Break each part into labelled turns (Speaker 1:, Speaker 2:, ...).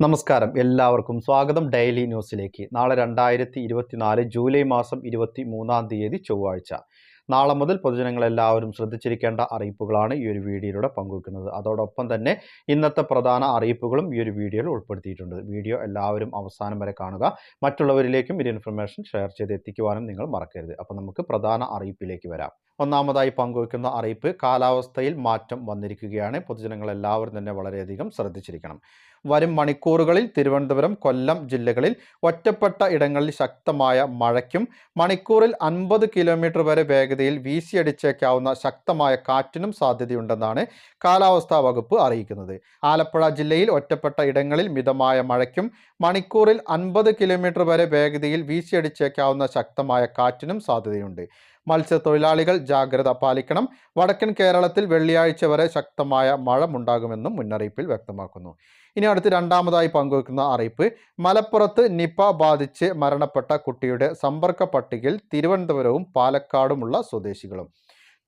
Speaker 1: നമസ്കാരം. എല്ലാവർക്കും സ്വാഗതം ഡെയിലി ന്യൂസിലേക്ക്. നാളെ രണ്ടായിരത്തി ഇരുപത്തിനാല് ജൂലൈ മാസം ഇരുപത്തി മൂന്നാം തീയതി ചൊവ്വാഴ്ച. നാളെ മുതൽ പൊതുജനങ്ങളെല്ലാവരും ശ്രദ്ധിച്ചിരിക്കേണ്ട അറിയിപ്പുകളാണ് ഈ ഒരു വീഡിയോയിലൂടെ പങ്കുവെക്കുന്നത്. അതോടൊപ്പം തന്നെ ഇന്നത്തെ പ്രധാന അറിയിപ്പുകളും ഈ ഒരു വീഡിയോയിൽ ഉൾപ്പെടുത്തിയിട്ടുണ്ട്. വീഡിയോ എല്ലാവരും അവസാനം വരെ കാണുക. മറ്റുള്ളവരിലേക്കും ഈ ഇൻഫർമേഷൻ ഷെയർ ചെയ്ത് എത്തിക്കുവാനും നിങ്ങൾ മറക്കരുത്. അപ്പോൾ നമുക്ക് പ്രധാന അറിയിപ്പിലേക്ക് വരാം. ഒന്നാമതായി പങ്കുവയ്ക്കുന്ന അറിയിപ്പ് കാലാവസ്ഥയിൽ മാറ്റം വന്നിരിക്കുകയാണ്. പൊതുജനങ്ങളെല്ലാവരും തന്നെ വളരെയധികം ശ്രദ്ധിച്ചിരിക്കണം. വരും മണിക്കൂറുകളിൽ തിരുവനന്തപുരം കൊല്ലം ജില്ലകളിൽ ഒറ്റപ്പെട്ട ഇടങ്ങളിൽ ശക്തമായ മഴയ്ക്കും മണിക്കൂറിൽ അൻപത് കിലോമീറ്റർ വരെ വേഗതയിൽ വീശിയടിച്ചേക്കാവുന്ന ശക്തമായ കാറ്റിനും സാധ്യതയുണ്ടെന്നാണ് കാലാവസ്ഥാ വകുപ്പ് അറിയിക്കുന്നത്. ആലപ്പുഴ ജില്ലയിൽ ഒറ്റപ്പെട്ട ഇടങ്ങളിൽ മിതമായ മഴയ്ക്കും മണിക്കൂറിൽ അൻപത് കിലോമീറ്റർ വരെ വേഗതയിൽ വീശിയടിച്ചേക്കാവുന്ന ശക്തമായ കാറ്റിനും സാധ്യതയുണ്ട്. മത്സ്യത്തൊഴിലാളികൾ ജാഗ്രത പാലിക്കണം. വടക്കൻ കേരളത്തിൽ വെള്ളിയാഴ്ച വരെ ശക്തമായ മഴ ഉണ്ടാകുമെന്നും മുന്നറിയിപ്പിൽ വ്യക്തമാക്കുന്നു. ഇനി അടുത്ത് രണ്ടാമതായി പങ്കുവെക്കുന്ന അറിയിപ്പ്. മലപ്പുറത്ത് നിപ ബാധിച്ച് മരണപ്പെട്ട കുട്ടിയുടെ സമ്പർക്ക പട്ടികയിൽ തിരുവനന്തപുരവും പാലക്കാടുമുള്ള സ്വദേശികളും.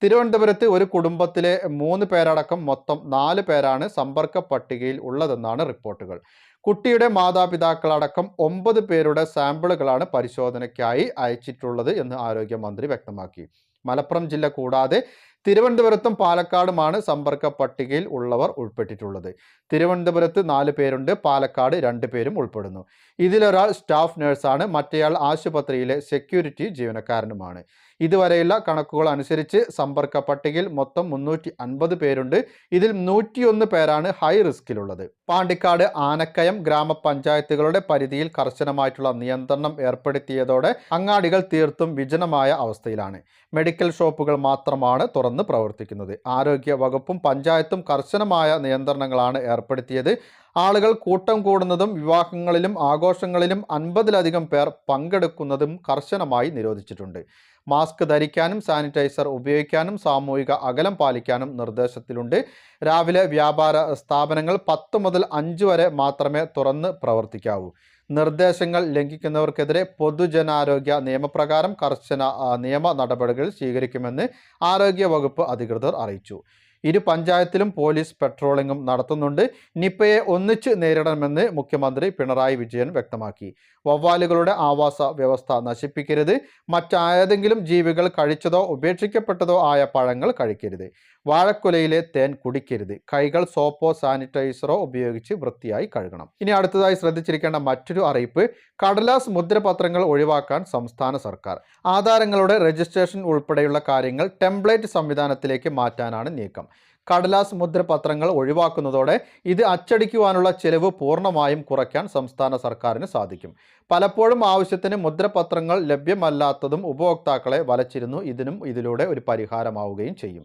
Speaker 1: തിരുവനന്തപുരത്ത് ഒരു കുടുംബത്തിലെ മൂന്ന് പേരടക്കം മൊത്തം നാല് പേരാണ് സമ്പർക്ക പട്ടികയിൽ ഉള്ളതെന്നാണ് റിപ്പോർട്ടുകൾ. കുട്ടിയുടെ മാതാപിതാക്കളടക്കം ഒമ്പത് പേരുടെ സാമ്പിളുകളാണ് പരിശോധനയ്ക്കായി അയച്ചിട്ടുള്ളത് എന്ന് ആരോഗ്യമന്ത്രി വ്യക്തമാക്കി. മലപ്പുറം ജില്ല കൂടാതെ തിരുവനന്തപുരത്തും പാലക്കാടുമാണ് സമ്പർക്ക പട്ടികയിൽ ഉള്ളവർ ഉൾപ്പെട്ടിട്ടുള്ളത്. തിരുവനന്തപുരത്ത് നാല് പേരുണ്ട് പാലക്കാട് രണ്ട് പേരും ഉൾപ്പെടുന്നു. ഇതിലൊരാൾ സ്റ്റാഫ് നഴ്സാണ് മറ്റേയാൾ ആശുപത്രിയിലെ സെക്യൂരിറ്റി ജീവനക്കാരനുമാണ്. ഇതുവരെയുള്ള കണക്കുകൾ അനുസരിച്ച് സമ്പർക്ക പട്ടികയിൽ മൊത്തം മുന്നൂറ്റി അൻപത് പേരുണ്ട്. ഇതിൽ നൂറ്റിയൊന്ന് പേരാണ് ഹൈ റിസ്കിലുള്ളത് പാണ്ടിക്കാട് ആനക്കയം ഗ്രാമപഞ്ചായത്തുകളുടെ പരിധിയിൽ കർശനമായിട്ടുള്ള നിയന്ത്രണം ഏർപ്പെടുത്തിയതോടെ അങ്ങാടികൾ തീർത്തും വിജനമായ അവസ്ഥയിലാണ്. മെഡിക്കൽ ഷോപ്പുകൾ മാത്രമാണ് തുറന്ന് പ്രവർത്തിക്കുന്നത്. ആരോഗ്യ വകുപ്പും പഞ്ചായത്തും കർശനമായ നിയന്ത്രണങ്ങളാണ് ഏർപ്പെടുത്തിയത്. ആളുകൾ കൂട്ടം കൂടുന്നതും വിവാഹങ്ങളിലും ആഘോഷങ്ങളിലും അൻപതിലധികം പേർ പങ്കെടുക്കുന്നതും കർശനമായി നിരോധിച്ചിട്ടുണ്ട്. മാസ്ക് ധരിക്കാനും സാനിറ്റൈസർ ഉപയോഗിക്കാനും സാമൂഹിക അകലം പാലിക്കാനും നിർദ്ദേശത്തിലുണ്ട്. രാവിലെ വ്യാപാര സ്ഥാപനങ്ങൾ പത്ത് മുതൽ അഞ്ച് വരെ മാത്രമേ തുറന്ന് പ്രവർത്തിക്കാവൂ. നിർദ്ദേശങ്ങൾ ലംഘിക്കുന്നവർക്കെതിരെ പൊതുജനാരോഗ്യ നിയമപ്രകാരം കർശന നിയമ നടപടികൾ സ്വീകരിക്കുമെന്ന് ആരോഗ്യ വകുപ്പ് അധികൃതർ അറിയിച്ചു. ഇരു പഞ്ചായത്തിലും പോലീസ് പെട്രോളിംഗും നടത്തുന്നുണ്ട്. നിപ്പയെ ഒന്നിച്ച് നേരിടണമെന്ന് മുഖ്യമന്ത്രി പിണറായി വിജയൻ വ്യക്തമാക്കി. വവ്വാലുകളുടെ ആവാസ വ്യവസ്ഥ നശിപ്പിക്കരുത്. മറ്റായതെങ്കിലും ജീവികൾ കഴിച്ചതോ ഉപേക്ഷിക്കപ്പെട്ടതോ ആയ പഴങ്ങൾ കഴിക്കരുത്. വാഴക്കുലയിലെ തേൻ കുടിക്കരുത്. കൈകൾ സോപ്പോ സാനിറ്റൈസറോ ഉപയോഗിച്ച് വൃത്തിയായി കഴുകണം. ഇനി അടുത്തതായി ശ്രദ്ധിച്ചിരിക്കേണ്ട മറ്റൊരു അറിയിപ്പ് കടലാസ് മുദ്രപത്രങ്ങൾ ഒഴിവാക്കാൻ സംസ്ഥാന സർക്കാർ. ആധാരങ്ങളുടെ രജിസ്ട്രേഷൻ ഉൾപ്പെടെയുള്ള കാര്യങ്ങൾ ടെംപ്ലേറ്റ് സംവിധാനത്തിലേക്ക് മാറ്റാനാണ് നീക്കം. കടലാസ് മുദ്രപത്രങ്ങൾ ഒഴിവാക്കുന്നതോടെ ഇത് അച്ചടിക്കുവാനുള്ള ചെലവ് പൂർണമായും കുറയ്ക്കാൻ സംസ്ഥാന സർക്കാരിന് സാധിക്കും. പലപ്പോഴും ആവശ്യത്തിന് മുദ്രപത്രങ്ങൾ ലഭ്യമല്ലാത്തതും ഉപഭോക്താക്കളെ വലച്ചിരുന്നു. ഇതിനും ഇതിലൂടെ ഒരു പരിഹാരമാവുകയും ചെയ്യും.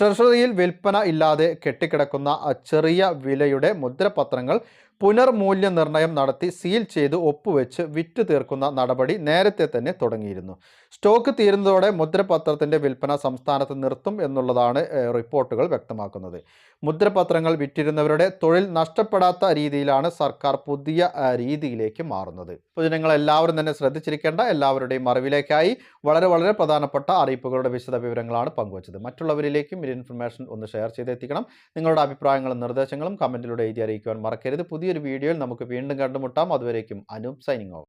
Speaker 1: ട്രഷറിയിൽ വിൽപ്പന ഇല്ലാതെ കെട്ടിക്കിടക്കുന്ന ചെറിയ വിലയുടെ മുദ്രപത്രങ്ങൾ പുനർമൂല്യനിർണയം നടത്തി സീൽ ചെയ്ത് ഒപ്പുവെച്ച് വിറ്റ് തീർക്കുന്ന നടപടി നേരത്തെ തന്നെ തുടങ്ങിയിരുന്നു. സ്റ്റോക്ക് തീരുന്നതോടെ മുദ്രപത്രത്തിന്റെ വിൽപ്പന സംസ്ഥാനത്ത് നിർത്തും എന്നുള്ളതാണ് റിപ്പോർട്ടുകൾ വ്യക്തമാക്കുന്നത്. മുദ്രപത്രങ്ങൾ വിറ്റിരുന്നവരുടെ തൊഴിൽ നഷ്ടപ്പെടാത്ത രീതിയിലാണ് സർക്കാർ പുതിയ രീതിയിലേക്ക് മാറുന്നത്. പൊതുജനങ്ങൾ എല്ലാവരും തന്നെ ശ്രദ്ധിച്ചിരിക്കേണ്ട എല്ലാവരുടെയും അറിവിലേക്കായി വളരെ വളരെ പ്രധാനപ്പെട്ട അറിയിപ്പുകളുടെ വിശദ വിവരങ്ങളാണ് പങ്കുവച്ചത്. മറ്റുള്ളവരിലേക്കും ഈ ഇൻഫർമേഷൻ ഒന്ന് ഷെയർ ചെയ്തെത്തിക്കണം. നിങ്ങളുടെ അഭിപ്രായങ്ങളും നിർദ്ദേശങ്ങളും കമന്റിലൂടെ എഴുതി അറിയിക്കുവാൻ മറക്കരുത്. പുതിയൊരു വീഡിയോയിൽ നമുക്ക് വീണ്ടും കണ്ടുമുട്ടാം. അതുവരേക്കും അനൂപ് സൈനിങ് ഓഫ്.